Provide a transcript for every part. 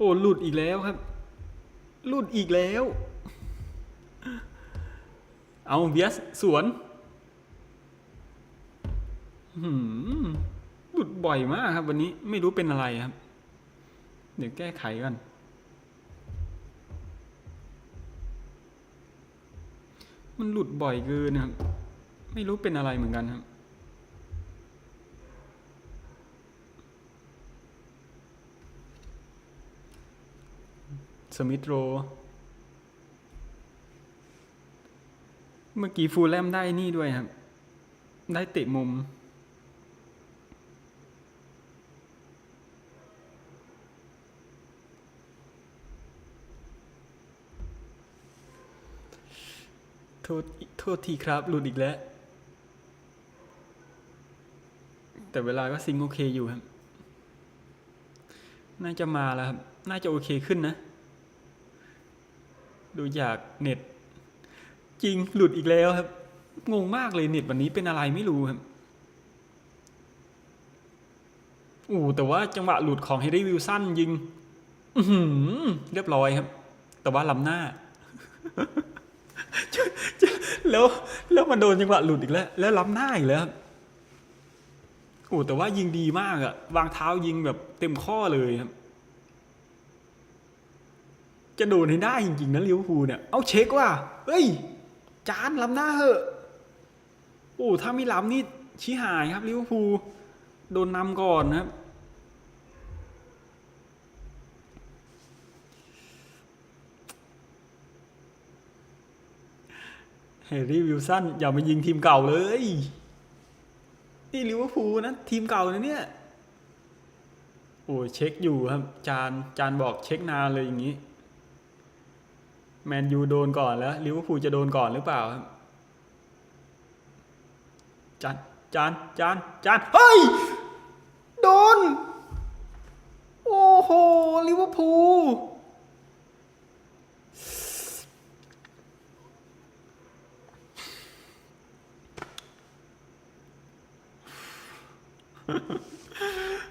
โอ้หลุดอีกแล้วครับ หลุดอีกแล้ว เอาเบียสสวนหืมหลุดบ่อยมากครับ วันนี้ไม่รู้เป็นอะไรครับ เดี๋ยวแก้ไขกันมันหลุดบ่อยเกินครับ ไม่รู้เป็นอะไรเหมือนกันครับ สมิธโร เมื่อกี้ฟูลแลมได้นี่ด้วยครับ ได้เตะมุม โทษโทษทีครับ หลุดอีกแล้ว แต่เวลาก็ซิงโอเคอยู่ครับ น่าจะมาแล้วครับ น่าจะโอเคขึ้นนะ ดูจากเน็ต จริงหลุดอีกแล้วครับ งงมากเลยเน็ตวันนี้เป็นอะไรไม่รู้ครับอู้แต่ว่าจังหวะหลุดของเฮดรี่วิลสันยิงอืเรียบร้อยครับ แต่ว่าล้ำหน้า แล้วแล้วมันโดนจังหวะหลุดอีกแล้ว แล้วล้ำหน้าอีกแล้วโอ้แต่ว่ายิงดีมากอะวางเท้ายิงแบบเต็มข้อเลยครับ จะโดนให้ได้จริงๆนะลิเวอร์พูลเนี่ย เอาเช็คว่า เฮ้ย จานล้ำหน้าเหอะ โอ้ ถ้าไม่ล้ำนี่ชี้หายครับลิเวอร์พูลโดนนำก่อนนะครับแฮร์รี่วิลสันอย่ามายิงทีมเก่าเลย นี่ลิเวอร์พูลนะ ทีมเก่านะเนี่ย โอ้เช็คอยู่ครับ จานจานบอกเช็คนานเลยอย่างนี้ แมนยูโดนก่อนแล้วลิเวอร์พูลจะโดนก่อนหรือเปล่าครับจานจานจานจานเฮ้ย โดน โอ้โหลิเวอร์พูล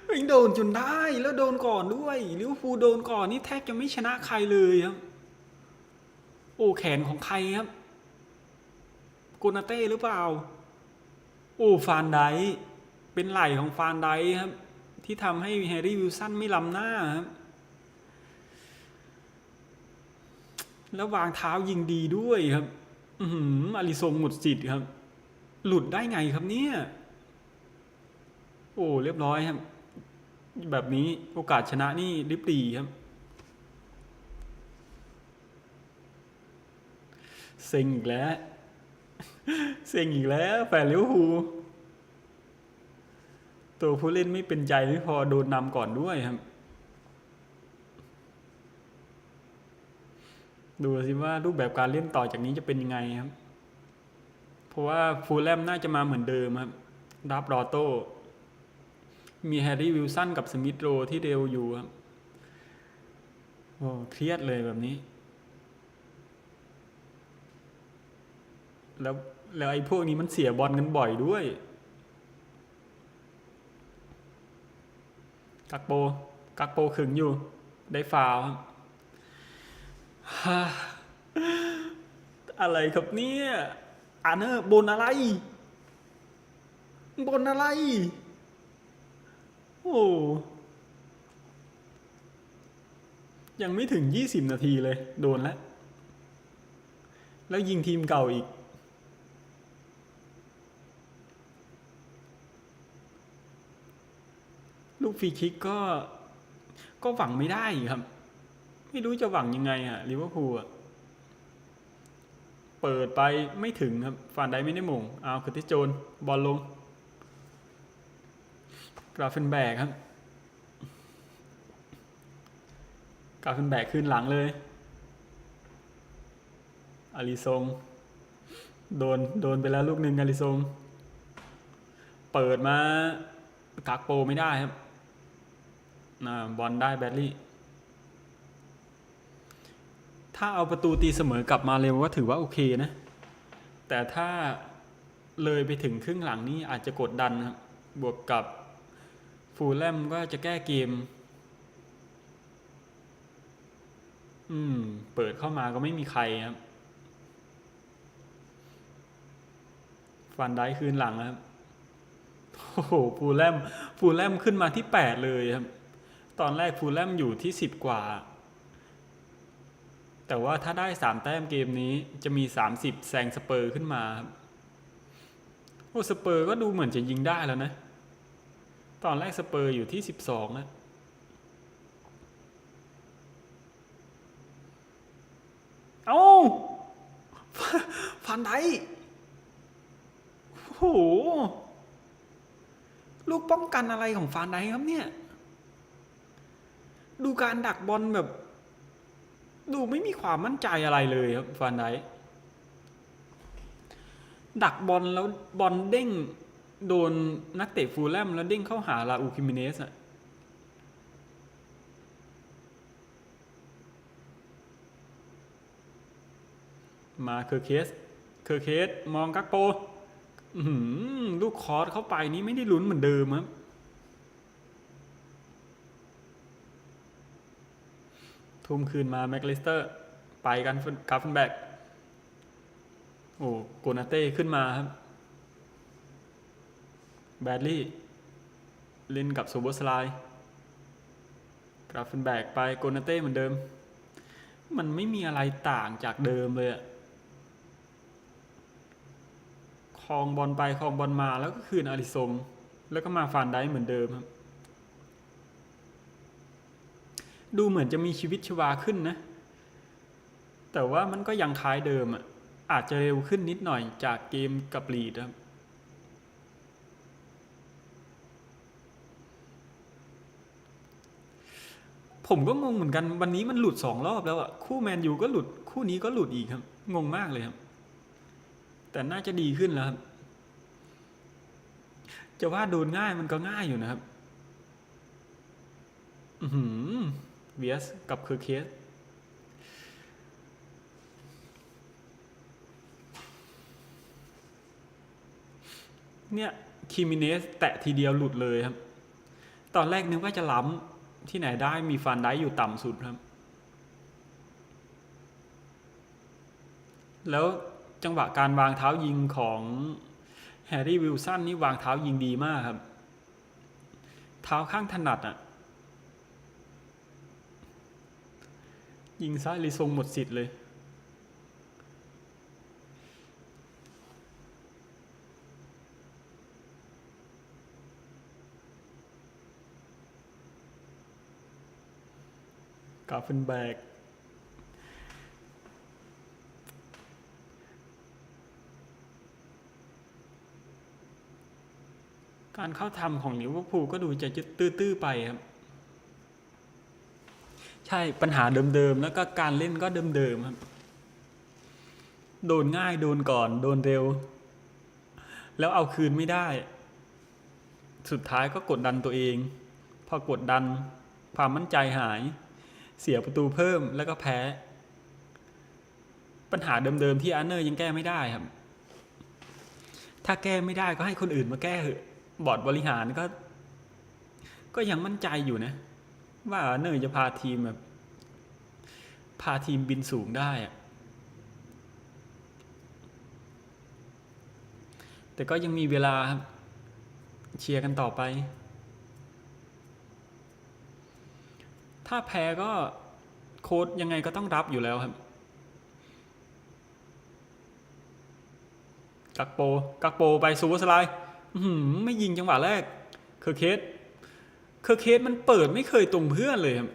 ไม่โดนจนได้แล้วโดนก่อนด้วยลิเวอร์พูลโดนก่อนนี่แทบจะไม่ชนะใครเลยครับ โอ้แขนของใครครับโกนาเต้หรือเปล่า โอ้ฟานไดเป็นไหล่ของฟานไดค์ครับ ที่ทำให้แฮร์รี่วิลสันไม่ล้ำหน้าครับ แล้ววางเท้ายิงดีด้วยครับ อือหือาริซงหมดสิทธิ์ครับ หลุดได้ไงครับเนี่ย โอ้เรียบร้อยครับ แบบนี้โอกาสชนะนี่ริบดีครับ เซ็งอีกแล้ว เซ็งอีกแล้วแฟนลิเวอร์พูลตัวผู้เล่นไม่เป็นใจไม่พอโดนนำก่อนด้วยครับ ดูสิว่ารูปแบบการเล่นต่อจากนี้จะเป็นยังไงครับ เพราะว่าฟูลแลมน่าจะมาเหมือนเดิมครับดับรอโต้ มีแฮร์รี่วิลสันกับสมิธโรที่เร็วอยู่ครับ โอ้เครียดเลยแบบนี้ แล้วแล้วไอ้พวกนี้มันเสียบอลกันบ่อยด้วยกักโปกักโปขึงอยู่ ได้ฟาวอะไรครับเนี่ยอ่านเนอร์บนอะไร บนอะไร โอ้ยังไม่ถึงยี่สิบนาทีเลย โดนแล้ว แล้วยิงทีมเก่าอีก ลูกฟรีคิกก็ ก็หวังไม่ได้ครับ ไม่รู้จะหวังยังไงอะลิเวอร์พูลเปิดไปไม่ถึงครับฟานไดไม่ได้มงเอาคือที่โจนบอลลง กราฟเฟนแบกครับ กราฟเฟนแบกขึ้นหลังเลยอาริซงโดนโดนไปแล้วลูกหนึ่งอาริซงเปิดมากักโปไม่ได้ครับ บอลได้แบดลี่ ถ้าเอาประตูตีเสมอกลับมาเร็วก็ถือว่าโอเคนะ แต่ถ้าเลยไปถึงครึ่งหลังนี่อาจจะกดดันครับ บวกกับฟูลแลมก็จะแก้เกม อืม เปิดเข้ามาก็ไม่มีใครครับ ฟันได้คืนหลังครับ โอ้โหฟูลแลมฟูลแลมขึ้นมาที่แปดเลยครับ ตอนแรกฟูลแลมอยู่ที่สิบกว่า แต่ว่าถ้าได้สามแต้มเกมนี้จะมีสามสิบแซงสเปอร์ขึ้นมาโอ้สเปอร์ก็ดูเหมือนจะยิงได้แล้วนะ ตอนแรกสเปอร์อยู่ที่สิบสองนะเอ้าฟันไดโอ้โห ลูกป้องกันอะไรของฟานไดครับเนี่ย ดูการดักบอลแบบ ดูไม่มีความมั่นใจอะไรเลยครับฟานไดดักบอลแล้วบอลเด้งโดนนักเตะฟูลแลมแล้วเด้งเข้าหาลาอูคิมิเนสอะมาเคอร์เคส เคอร์เคส มองกักโต้ลูกคอร์สเข้าไปนี่ไม่ได้ลุ้นเหมือนเดิมครับ ทุ่มคืนมาแม็กลิสเตอร์ ไปกันกราฟเฟนแบกโอ้โกนาเต้ขึ้นมาครับ แบดลี่ เล่นกับโซโบสไลกราฟเฟนแบกไปโกนาเต้เหมือนเดิม มันไม่มีอะไรต่างจากเดิมเลยอะคลองบอลไปคลองบอลมาแล้วก็คืนอาริซงแล้วก็มาฟานได้เหมือนเดิมครับ ดูเหมือนจะมีชีวิตชีวาขึ้นนะ แต่ว่ามันก็ยังคล้ายเดิมอะ อาจจะเร็วขึ้นนิดหน่อยจากเกมกับลีดครับ ผมก็งงเหมือนกันวันนี้มันหลุดสองรอบแล้วอะ คู่แมนยูก็หลุด คู่นี้ก็หลุดอีกครับ งงมากเลยครับ แต่น่าจะดีขึ้นแล้วครับ จะว่าโดนง่ายมันก็ง่ายอยู่นะครับ อือ หือเวียสกับเคอเคสเนี่ยคิมิเนสแตะทีเดียวหลุดเลยครับ ตอนแรกนึกว่าจะล้ำที่ไหนได้มีฟันได้อยู่ต่ำสุดครับ แล้วจังหวะการวางเท้ายิงของแฮร์รี่วิลสันนี่วางเท้ายิงดีมากครับ เท้าข้างถนัดอะ ยิงซ้ายลีทรงหมดสิทธิ์เลย กาเฟนแบกการเข้าทำของลิเวอร์พูลก็ดูจะตื้อๆไปครับ ใช่ปัญหาเดิมๆ แล้วก็การเล่นก็เดิมๆครับ โดนง่ายโดนก่อน โดนเร็ว แล้วเอาคืนไม่ได้ สุดท้ายก็กดดันตัวเอง พอกดดันความมั่นใจหาย เสียประตูเพิ่มแล้วก็แพ้ ปัญหาเดิมๆ ที่อาร์เนอร์ยังแก้ไม่ได้ครับ ถ้าแก้ไม่ได้ก็ให้คนอื่นมาแก้เถอะบอร์ดบริหารก็ ก็ยังมั่นใจอยู่นะ ว่าเนอร์จะพาทีมแบบ พาทีมบินสูงได้อะแต่ก็ยังมีเวลาครับ เชียร์กันต่อไป ถ้าแพ้ก็โค้ดยังไงก็ต้องรับอยู่แล้วครับ กักโป กักโปไปซูเปอร์สไลด์ไม่ยิงจังหวะแรก เคอร์เคส เคอร์เคสมันเปิดไม่เคยตรงเพื่อนเลยครับ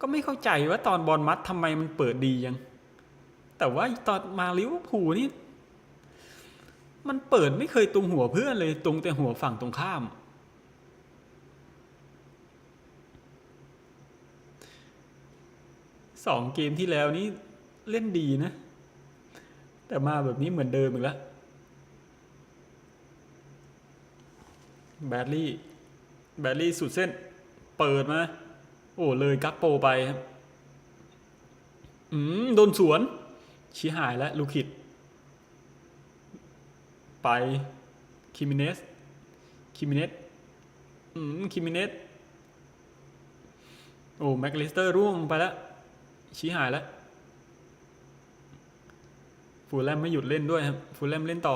ก็ไม่เข้าใจว่าตอนบอลมัดทำไมมันเปิดดียัง แต่ว่าตอนมาลิเวอร์พูลนี่ มันเปิดไม่เคยตรงหัวเพื่อนเลย ตรงแต่หัวฝั่งตรงข้าม สองเกมที่แล้วนี้เล่นดีนะ แต่มาแบบนี้เหมือนเดิมอีกแล้วแบดลี่ แบดลี่สุดเส้น เปิดมา โอ้เลยกักโปไปครับ อืม โดนสวน ชี้หายแล้วลูคิด ไป คิมิเนส คิมิเนส อืม คิมิเนส โอ้แม็กลิสเตอร์ร่วงไปแล้ว ชี้หายแล้ว ฟูลแลมไม่หยุดเล่นด้วยครับ ฟูลแลมเล่นต่อ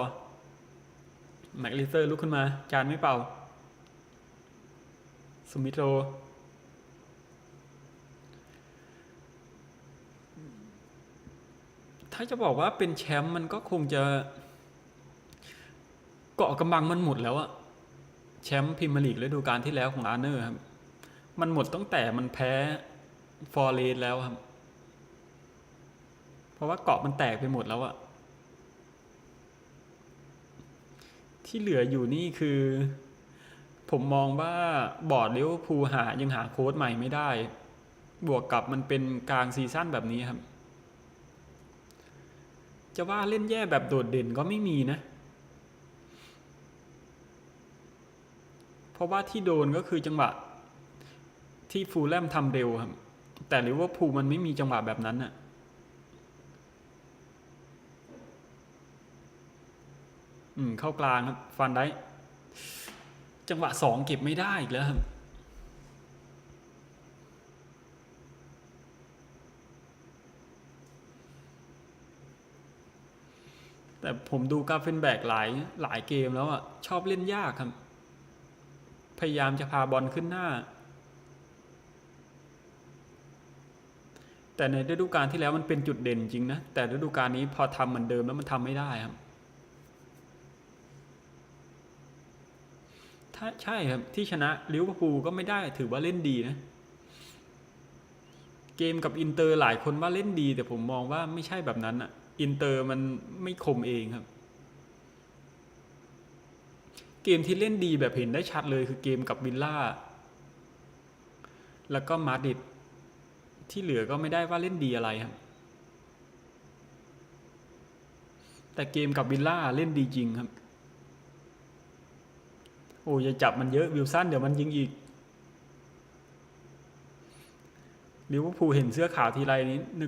แม็กลิสเตอร์ลุกขึ้นมา จานไม่เป่า สมิโรถ้าจะบอกว่าเป็นแชมป์มันก็คงจะ เกาะกำบังมันหมดแล้วอะแชมป์พรีเมียร์ลีกฤดูกาลที่แล้วของอาร์เนอร์ครับ มันหมดตั้งแต่มันแพ้ฟอร์เรสแล้วครับ เพราะว่าเกาะมันแตกไปหมดแล้วอะที่เหลืออยู่นี่คือ ผมมองว่าบอร์ดลิเวอร์พูลหายังหาโค้ดใหม่ไม่ได้ บวกกับมันเป็นกลางซีซั่นแบบนี้ครับ จะว่าเล่นแย่แบบโดดเด่นก็ไม่มีนะ เพราะว่าที่โดนก็คือจังหวะ ที่ฟูลแลมทำเร็วครับ แต่ลิเวอร์พูลมันไม่มีจังหวะแบบนั้นน่ะอืมเข้ากลางครับฟันได้ จังหวะสองเก็บไม่ได้อีกแล้วครับแต่ผมดูกาฟเฟนแบกหลายหลายเกมแล้วอะ ชอบเล่นยากครับ พยายามจะพาบอลขึ้นหน้า แต่ในฤดูกาลที่แล้วมันเป็นจุดเด่นจริงนะ แต่ฤดูกาลนี้พอทำเหมือนเดิมแล้วมันทำไม่ได้ครับ ถ้าใช่ครับ ที่ชนะลิเวอร์พูลก็ไม่ได้ถือว่าเล่นดีนะ เกมกับอินเตอร์หลายคนว่าเล่นดี แต่ผมมองว่าไม่ใช่แบบนั้นอะอินเตอร์มันไม่คมเองครับ เกมที่เล่นดีแบบเห็นได้ชัดเลยคือเกมกับวิลล่าแล้วก็มาดริดที่เหลือก็ไม่ได้ว่าเล่นดีอะไรครับ แต่เกมกับวิลล่าเล่นดีจริงครับ อ้ยจับมันเยอะวิลสันเดี๋ยวมันยิงอีกลิเวอร์พูลเห็นเสื้อขาวทีไรนี้นึก